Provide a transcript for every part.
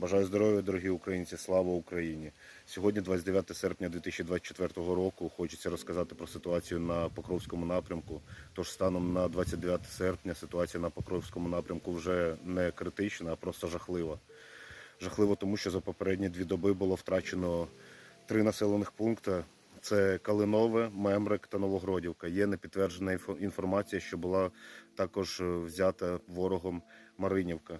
Бажаю здоров'я, дорогі українці, слава Україні! Сьогодні, 29 серпня 2024 року, хочеться розказати про ситуацію на Покровському напрямку. Тож станом на 29 серпня ситуація на Покровському напрямку вже не критична, а просто жахлива. Жахливо, тому що за попередні дві доби було втрачено три населених пункти. Це Калинове, Мемрик та Новогродівка. Є непідтверджена інфо- інформація, що була також взята ворогом Маринівка.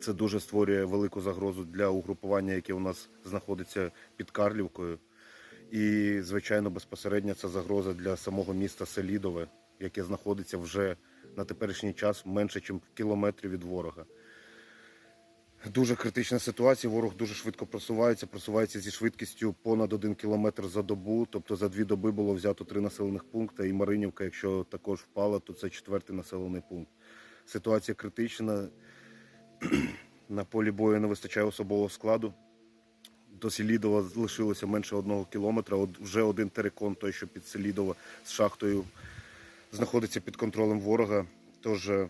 Це дуже створює велику загрозу для угрупування, яке у нас знаходиться під Карлівкою. І, звичайно, безпосередньо це загроза для самого міста Селідове, яке знаходиться вже на теперішній час менше, ніж кілометрів від ворога. Дуже критична ситуація. Ворог дуже швидко просувається, просувається зі швидкістю понад один кілометр за добу. Тобто за дві доби було взято три населених пункти. І Маринівка, якщо також впала, то це четвертий населений пункт. Ситуація критична. На полі бою не вистачає особового складу. До Селідова залишилося менше одного кілометра. От вже один терикон, той, що під Селідово з шахтою знаходиться під контролем ворога. Тож е,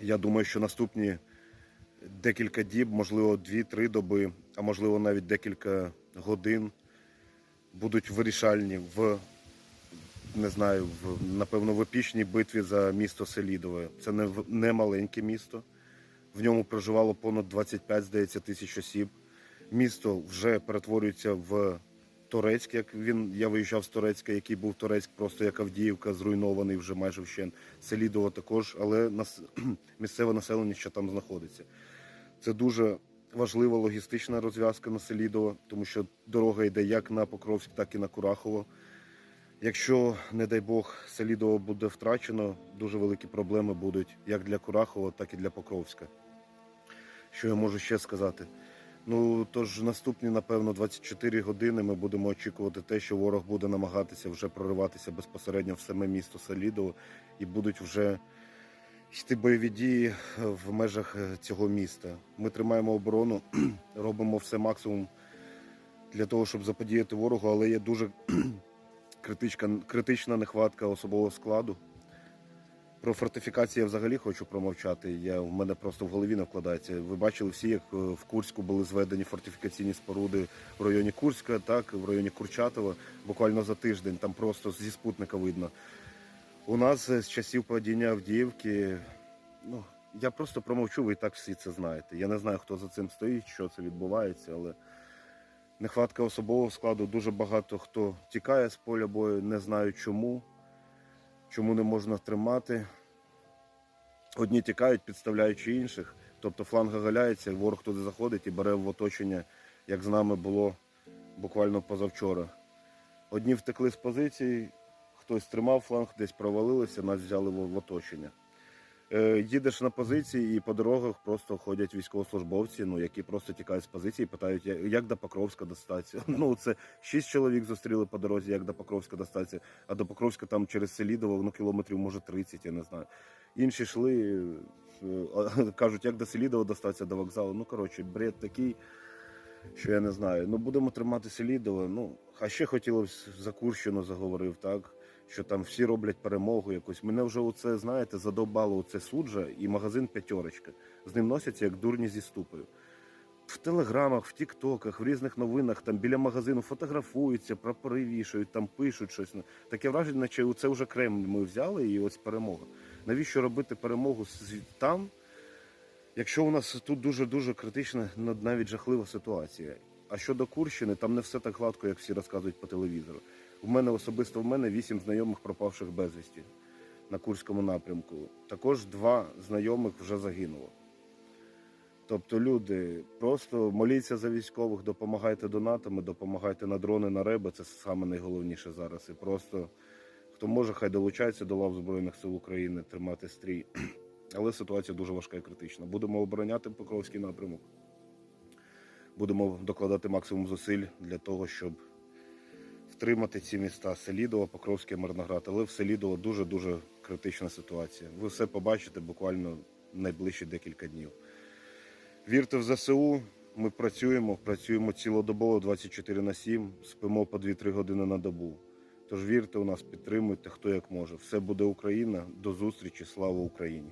я думаю, що наступні декілька діб, можливо, 2-3 доби, а можливо навіть декілька годин будуть вирішальні в не знаю, в напевно в епічній битві за місто Селідове. Це не, не маленьке місто. В ньому проживало понад 25, здається, тисяч осіб. Місто вже перетворюється в Торецьк, як він я виїжджав з Торецька, який був Торецьк, просто як Авдіївка, зруйнований вже майже вщент. Селідово також, але нас, місцеве населення ще там знаходиться. Це дуже важлива логістична розв'язка на Селідово, тому що дорога йде як на Покровськ, так і на Курахово. Якщо, не дай Бог, Селідово буде втрачено, дуже великі проблеми будуть як для Курахова, так і для Покровська. Що я можу ще сказати? Ну, тож наступні, напевно, 24 години ми будемо очікувати те, що ворог буде намагатися вже прориватися безпосередньо в саме місто Селідово і будуть вже йти бойові дії в межах е, цього міста. Ми тримаємо оборону, робимо все максимум для того, щоб заподіяти ворогу, але є дуже критичка, критична нехватка особового складу. Про фортифікації я взагалі хочу промовчати. Я, в мене просто в голові не вкладається. Ви бачили всі, як е, в Курську були зведені фортифікаційні споруди в районі Курська, так, в районі Курчатова, буквально за тиждень, там просто зі спутника видно. У нас е, з часів падіння Авдіївки, ну, я просто промовчу, ви і так всі це знаєте. Я не знаю, хто за цим стоїть, що це відбувається, але нехватка особового складу, дуже багато хто тікає з поля бою, не знаю чому, чому не можна тримати. Одні тікають, підставляючи інших. Тобто фланг оголяється, ворог туди заходить і бере в оточення, як з нами було буквально позавчора. Одні втекли з позицій, хтось тримав фланг, десь провалилися, нас взяли в оточення. Е, їдеш на позиції і по дорогах просто ходять військовослужбовці, ну, які просто тікають з позиції, питають, як до Покровська достатися. Ну, це шість чоловік зустріли по дорозі, як до Покровська достатися, а до Покровська там через Селідово, ну, кілометрів, може, 30, я не знаю. Інші йшли, е, кажуть, як до Селідова достатися до вокзалу. Ну, коротше, бред такий, що я не знаю. Ну, будемо тримати Селідово. Ну, а ще хотілося за Курщину заговорив, так? Що там всі роблять перемогу якусь. Мене вже оце, знаєте, задовбало оце суджа і магазин п'ятерочка. З ним носяться як дурні зі ступою. В телеграмах, в тіктоках, в різних новинах, там біля магазину фотографуються, прапори вішають, там пишуть щось. Таке враження, наче це вже Кремль ми взяли і ось перемога. Навіщо робити перемогу там, якщо у нас тут дуже-дуже критична, ну, навіть жахлива ситуація. А щодо Курщини, там не все так гладко, як всі розказують по телевізору. У мене особисто в мене вісім знайомих пропавших безвісті на Курському напрямку. Також два знайомих вже загинуло. Тобто, люди, просто моліться за військових, допомагайте донатами, допомагайте на дрони, на реби. Це саме найголовніше зараз. І просто хто може, хай долучається до лав Збройних сил України, тримати стрій. Але ситуація дуже важка і критична. Будемо обороняти Покровський напрямок. Будемо докладати максимум зусиль для того, щоб втримати ці міста Селідово, Покровське, Мирноград. Але в Селідово дуже-дуже критична ситуація. Ви все побачите буквально найближчі декілька днів. Вірте в ЗСУ. Ми працюємо, працюємо цілодобово 24 на 7, спимо по 2-3 години на добу. Тож вірте у нас, підтримуйте, хто як може. Все буде Україна. До зустрічі. Слава Україні!